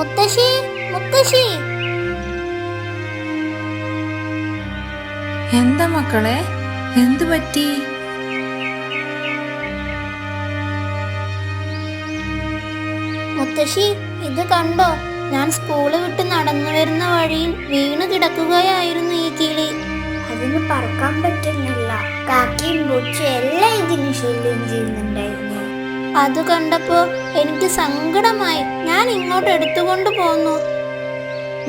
മുത്തശ്ശി മുത്തശ്ശി. എന്താ മക്കളെ? എന്തു പറ്റി? മുത്തശ്ശി ഇത് കണ്ടോ? ഞാൻ സ്കൂൾ വിട്ട് നടന്നു വരുന്ന വഴിയിൽ വീണ് കിടക്കുകയായിരുന്നു ഈ കിളി. അതിന് പറക്കാൻ പറ്റുന്നില്ല. കാക്കയും പൂച്ചയും എല്ലാം ഇതിന് ശല്യം ചെയ്യുന്നുണ്ടായിരുന്നു. അത് കണ്ടപ്പോ എനിക്ക് സങ്കടമായി. ഞാൻ ഇങ്ങോട്ട് എടുത്തുകൊണ്ട് പോന്നു.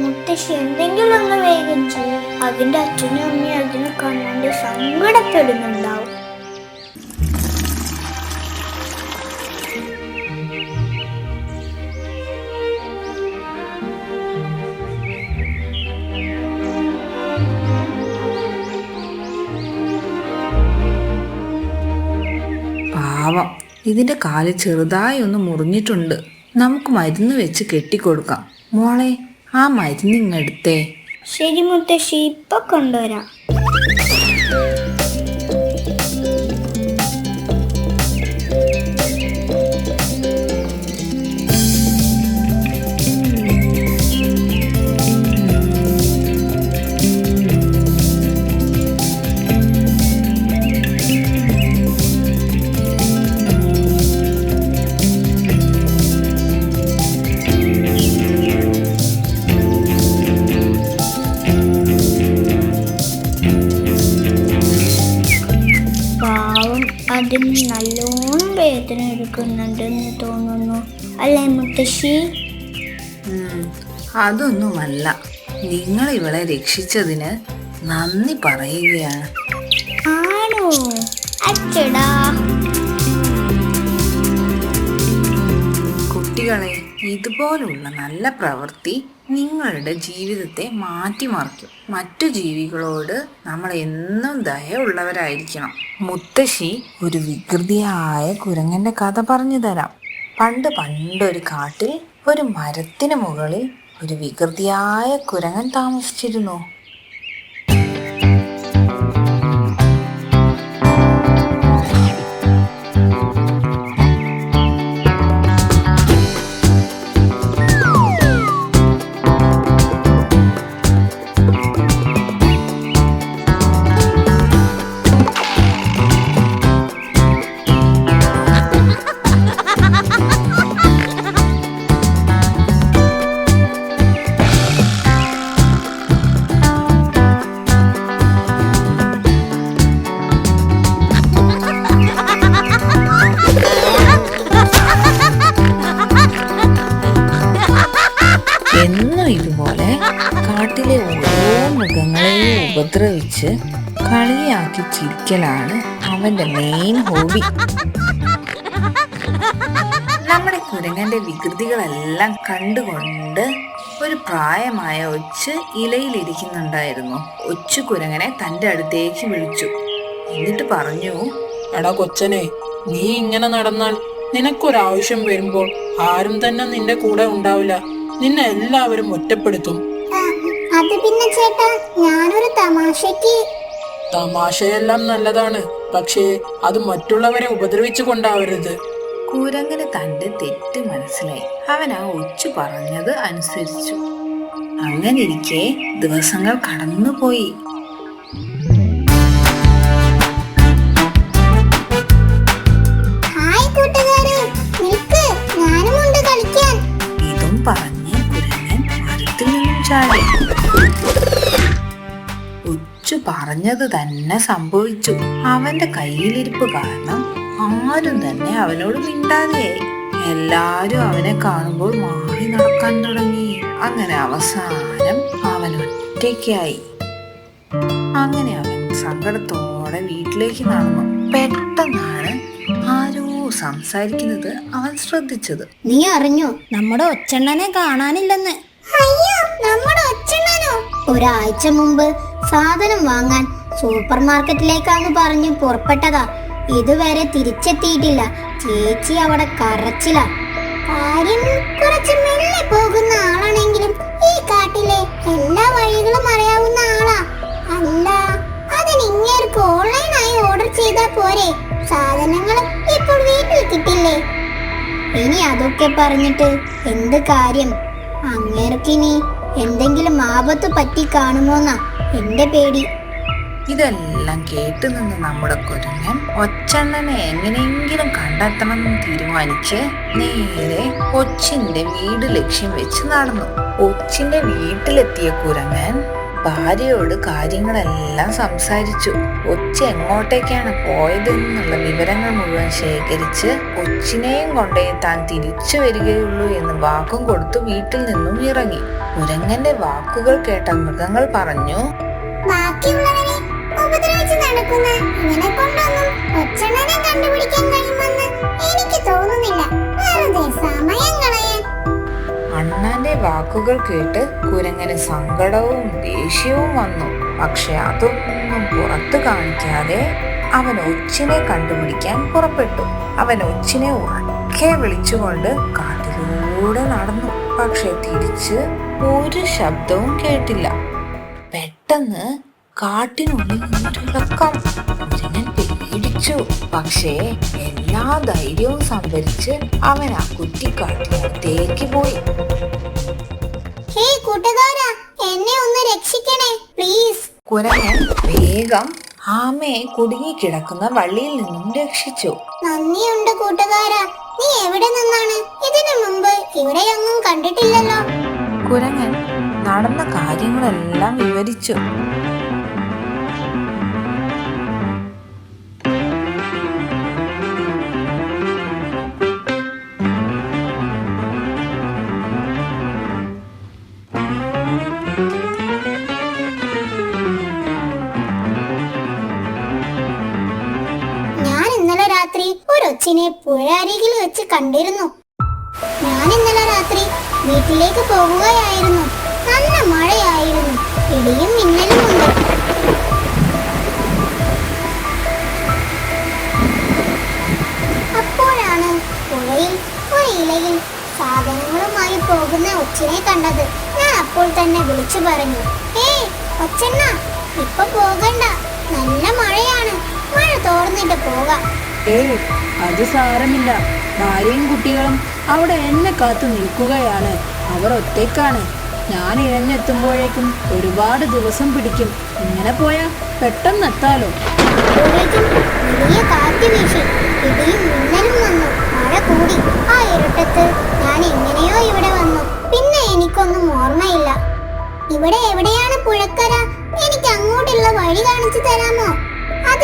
മുത്തശ്ശി എന്തെങ്കിലും ഒന്ന് വേഗം ചെയ്യും. അതിന്റെ അച്ഛനും അമ്മയും അതിനെ കാണാണ്ട് സങ്കടപ്പെടുന്നുണ്ടാവും. ഇതിന്റെ കാൽ ചെറുതായി ഒന്ന് മുറിഞ്ഞിട്ടുണ്ട്. നമുക്ക് മരുന്ന് വെച്ച് കെട്ടിക്കൊടുക്കാം. മോളെ ആ മരുന്ന് ഇങ്ങെടുത്തേ ശരി മുത്തശ്ശി ഇപ്പൊ കൊണ്ടുവരാം. മുത്തശ്ശി? അതൊന്നുമല്ല. നിങ്ങൾ ഇവളെ രക്ഷിച്ചതിന് നന്ദി പറയുകയാണ്. ആണോ? അച്ചടാ. കുട്ടികളെ ഇതുപോലുള്ള നല്ല പ്രവൃത്തി നിങ്ങളുടെ ജീവിതത്തെ മാറ്റിമറിക്കും. മറ്റു ജീവികളോട് നമ്മൾ എന്നും ദയ ഉള്ളവരായിരിക്കണം മുത്തശ്ശി ഒരു വികൃതിയായ കുരങ്ങന്റെ കഥ പറഞ്ഞു തരാം. പണ്ട് പണ്ടൊരു കാട്ടിൽ ഒരു മരത്തിന് മുകളിൽ ഒരു വികൃതിയായ കുരങ്ങൻ താമസിച്ചിരുന്നു. എന്നും ഇതുപോലെ കാട്ടിലെ ഓരോ മൃഗങ്ങളെയും ഉപദ്രവിച്ച് കളിയാക്കി ചിരിക്കലാണ് അവന്റെ മെയിൻ ഹോബി നമ്മുടെ കുരങ്ങന്റെ വികൃതികളെല്ലാം കണ്ടുകൊണ്ട് ഒരു പ്രായമായ ഒച്ച് ഇലയിലിരിക്കുന്നുണ്ടായിരുന്നു. ഒച്ചു കുരങ്ങനെ തന്റെ അടുത്തേക്ക് വിളിച്ചു. എന്നിട്ട് പറഞ്ഞു എടാ കൊച്ചനെ നീ ഇങ്ങനെ നടന്നാൽ നിനക്കൊരാവശ്യം വരുമ്പോൾ ആരും തന്നെ നിന്റെ കൂടെ ഉണ്ടാവില്ല. നിന്നെ എല്ലാവരും ഒറ്റപ്പെടുത്തും. അത് പിന്നെ ചേട്ടാ ഞാനൊരു തമാശക്ക് തമാശയെല്ലാം നല്ലതാണ് പക്ഷേ അത് മറ്റുള്ളവരെ ഉപദ്രവിച്ചു കൊണ്ടാവരുത് കുരങ്ങന് തന്റെ തെറ്റ് മനസ്സിലായി. അവൻ ആ ഒച്ചു പറഞ്ഞത് അനുസരിച്ചു. അങ്ങനെ ഇരിക്കെ ദിവസങ്ങൾ കടന്നുപോയി. ചാടി ഉച്ചു പറഞ്ഞത് തന്നെ സംഭവിച്ചു. അവന്റെ കയ്യിലിരിപ്പ് കാരണം ആരും തന്നെ അവനോട് മിണ്ടാതെയായി എല്ലാരും അവനെ കാണുമ്പോൾ മാറി നടക്കാൻ തുടങ്ങി. അങ്ങനെ അവസാനം അവൻ ഒറ്റയ്ക്കായി. അങ്ങനെ അവൻ സങ്കടത്തോടെ വീട്ടിലേക്ക് നടന്നു. പെട്ടെന്നാണ് ആരോ സംസാരിക്കുന്നത് അവൻ ശ്രദ്ധിച്ചത്. നീ അറിഞ്ഞു? നമ്മുടെ ഒച്ചണ്ണനെ കാണാനില്ലെന്ന്. അയ്യോ നമ്മുടെ ഒച്ചണ്ണനോ ഒരാഴ്ച മുമ്പ് സാധനം വാങ്ങാൻ സൂപ്പർ മാർക്കറ്റിലേക്കാന്ന് പറഞ്ഞു പുറപ്പെട്ടതാ. ഇതുവരെ തിരിച്ചെത്തിയിട്ടില്ല. ചേച്ചി അവിടെ കരച്ചില. കാര്യം കുറച്ച് മെല്ലെ പോകുന്ന ആളാണെങ്കിലും ഈ കാട്ടിലെ എല്ലാ വഴികളും അറിയാവുന്ന ആളാ. അല്ല അതിനിങ്ങേർക്ക് ഓൺലൈനായി ഓർഡർ ചെയ്താ പോരെ. സാധനങ്ങൾ ഇപ്പോൾ വീട്ടിൽ കിട്ടില്ലേ? ഇനി അതൊക്കെ പറഞ്ഞിട്ട് എന്ത് കാര്യം? അങ്ങേർക്കിനി എന്തെങ്കിലും ആപത്ത് പറ്റി കാണുമോന്നാ എന്റെ പേടി. ഇതെല്ലാം കേട്ടു നിന്ന് നമ്മുടെ കുരങ്ങൻ ഒച്ചണ്ണനെ എങ്ങനെയെങ്കിലും കണ്ടെത്തണമെന്ന് തീരുമാനിച്ച് നേരെ ഒച്ചിന്റെ വീട് ലക്ഷ്യം വെച്ച് നടന്നു. ഒച്ചിന്റെ വീട്ടിലെത്തിയ കുരങ്ങൻ ഭാര്യയോട് കാര്യങ്ങളെല്ലാം സംസാരിച്ചു. ഒച്ച എങ്ങോട്ടേക്കാണ് പോയതെന്നുള്ള വിവരങ്ങൾ മുഴുവൻ ശേഖരിച്ച് ഒച്ചിനെയും കൊണ്ടേ താൻ തിരിച്ചു വരികയുള്ളൂ എന്ന് വാക്കും കൊടുത്തു വീട്ടിൽ നിന്നും ഇറങ്ങി. മുരങ്ങന്റെ വാക്കുകൾ കേട്ട മൃഗങ്ങൾ പറഞ്ഞു ബാക്കിയുള്ളവരെ ഉപദ്രവിച്ച് നടക്കുന്ന ഇവനെ കൊണ്ടൊന്നും കണ്ടുപിടിക്കാൻ കഴിയുമെന്ന് എനിക്ക് തോന്നുന്നില്ല അണ്ണാന്റെ വാക്കുകൾ കേട്ട് കുരങ്ങന് സങ്കടവും ദേഷ്യവും വന്നു. പക്ഷെ അതൊന്നും പുറത്തു കാണിക്കാതെ അവൻ ഒച്ചിനെ കണ്ടുപിടിക്കാൻ പുറപ്പെട്ടു. അവൻ ഒച്ചിനെ ഉറക്കെ വിളിച്ചുകൊണ്ട് കാട്ടിലൂടെ നടന്നു. പക്ഷെ തിരിച്ച് ഒരു ശബ്ദവും കേട്ടില്ല. പെട്ടെന്ന് കാട്ടിനുള്ളിൽ കുരങ്ങൻ പേടിച്ചു പക്ഷേ എല്ലാ ധൈര്യവും സംഭരിച്ച് അവൻ ആ കുറ്റിക്കാട്ടിലേക്ക് പോയി. ഹേ കൂട്ടുകാരാ എന്നെ ഒന്ന് രക്ഷിക്കണേ പ്ലീസ്. കുരങ്ങൻ വേഗം ആമയെ കുടുങ്ങിക്കിടക്കുന്ന വള്ളിയിൽ നിന്നും രക്ഷിച്ചു. നന്ദിയുണ്ട് കൂട്ടുകാരാ നീ എവിടെ നിന്നാണ്? ഇതിനു മുമ്പ് ഇവിടെയൊന്നും കണ്ടിട്ടില്ലല്ലോ. കുരങ്ങൻ നടന്ന കാര്യങ്ങളെല്ലാം വിവരിച്ചു. ഒരൊച്ചിനെ പുഴ അരികിൽ വെച്ച് കണ്ടിരുന്നു. ഞാൻ ഇന്നലെ രാത്രി വീട്ടിലേക്ക് പോകുകയായിരുന്നു. നല്ല മഴയായിരുന്നു. ഇടിയും മിന്നലും ഉണ്ട്. അപ്പോഴാണ് പുഴയിൽ ഒരു ഇലയിൽ സാധനങ്ങളുമായി പോകുന്ന ഒച്ചിനെ കണ്ടത്. ഞാൻ അപ്പോൾ തന്നെ വിളിച്ചു പറഞ്ഞു ഏയ് ഒച്ചണ്ണ ഇപ്പൊ പോകണ്ട. നല്ല മഴയാണ്. മഴ തോർന്നിട്ട് പോകാം. അത് സാരമില്ല. ഭാര്യയും കുട്ടികളും അവിടെ എന്നെ കാത്തു നിൽക്കുകയാണ്. അവർ ഒറ്റയ്ക്കാണ്. ഞാൻ ഇഴഞ്ഞെത്തുമ്പോഴേക്കും ഒരുപാട് ദിവസം പിടിക്കും. ഇങ്ങനെ പോയാൽ പെട്ടെന്ന് എത്താലോ? കാറ്റ് വീശി. കൂടി. ആ ഇരുട്ടത്ത് ഞാൻ എങ്ങനെയോ ഇവിടെ വന്നു. പിന്നെ എനിക്കൊന്നും ഓർമ്മയില്ല. ഇവിടെ എവിടെയാണ് പുഴക്കര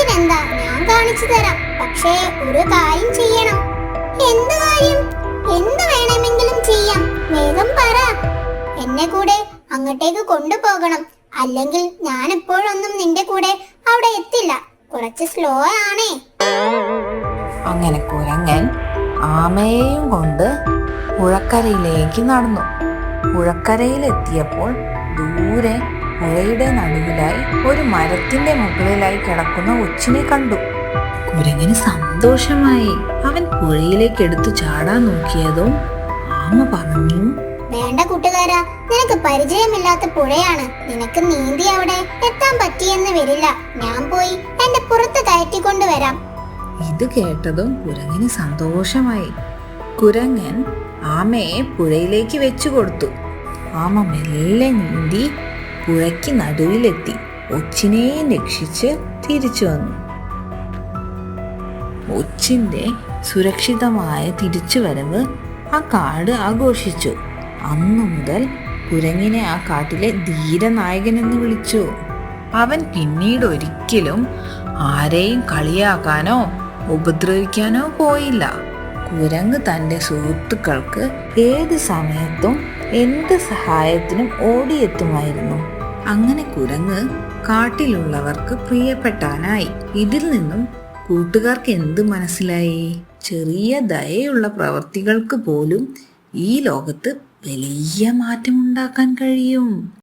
അതിനെന്താ ഞാൻ കാണിച്ചു തരാം. പക്ഷേ ഒരു കാര്യം ചെയ്യണം. എന്ത് കാര്യം? എന്ത് വേണമെങ്കിലും ചെയ്യാം. വേഗം പറ. എന്നെ കൂടെ അങ്ങോട്ടേക്ക് കൊണ്ടുപോകണം. അല്ലെങ്കിൽ ഞാൻ എപ്പോഴൊന്നും നിന്റെ കൂടെ അവിടെ എത്തില്ല. കുറച്ച് സ്ലോ ആണേ. അങ്ങനെ കുരങ്ങൻ ആമയെയും കൊണ്ട് പുഴക്കരയിലേക്ക് നടന്നു. പുഴക്കരയിലെത്തിയപ്പോൾ ദൂരെ പുഴയുടെ നടുവിലായി ഒരു മരത്തിന്റെ മുകളിലായി കിടക്കുന്ന ഒച്ചിനെ കണ്ടു. കുരങ്ങിന് സന്തോഷമായി അവൻ പുഴയിലേക്ക് എടുത്തു ചാടാൻ നോക്കിയതും ആമ പറഞ്ഞു വേണ്ട കൂട്ടുകാരാ നിനക്ക് പരിചയമില്ലാത്ത പുഴയാണ്. നിനക്ക് നീന്തി അവിടെ എത്താൻ പറ്റിയെന്ന് വരില്ല. ഞാൻ പോയി എന്റെ പുറത്ത് കയറ്റി വരാം. ഇത് കേട്ടതും കുരങ്ങിന് സന്തോഷമായി. കുരങ്ങൻ ആമയെ പുഴയിലേക്ക് വെച്ചു കൊടുത്തു. ആമ മെല്ലെ നീന്തി പുഴയ്ക്ക് നടുവിലെത്തി ഒച്ചിനെയും രക്ഷിച്ച് തിരിച്ചു വന്നു. ഒച്ചിന്റെ സുരക്ഷിതമായ തിരിച്ചുവരവ് ആ കാട് ആഘോഷിച്ചു. അന്നു മുതൽ കുരങ്ങിനെ ആ കാട്ടിലെ ധീരനായകൻ എന്ന് വിളിച്ചു. അവൻ പിന്നീട് ഒരിക്കലും ആരെയും കളിയാക്കാനോ ഉപദ്രവിക്കാനോ പോയില്ല. കുരങ്ങ് തന്റെ സുഹൃത്തുക്കൾക്ക് ഏത് സമയത്തും എന്ത് സഹായത്തിനും ഓടിയെത്തുമായിരുന്നു. അങ്ങനെ കുരങ്ങ് കാട്ടിലുള്ളവർക്ക് പ്രിയപ്പെട്ടാനായി. ഇതിൽ നിന്നും കൂട്ടുകാർക്ക് എന്ത് മനസ്സിലായി? ചെറിയ ദയയുള്ള പ്രവർത്തികൾക്ക് പോലും ഈ ലോകത്ത് വലിയ മാറ്റമുണ്ടാക്കാൻ കഴിയും.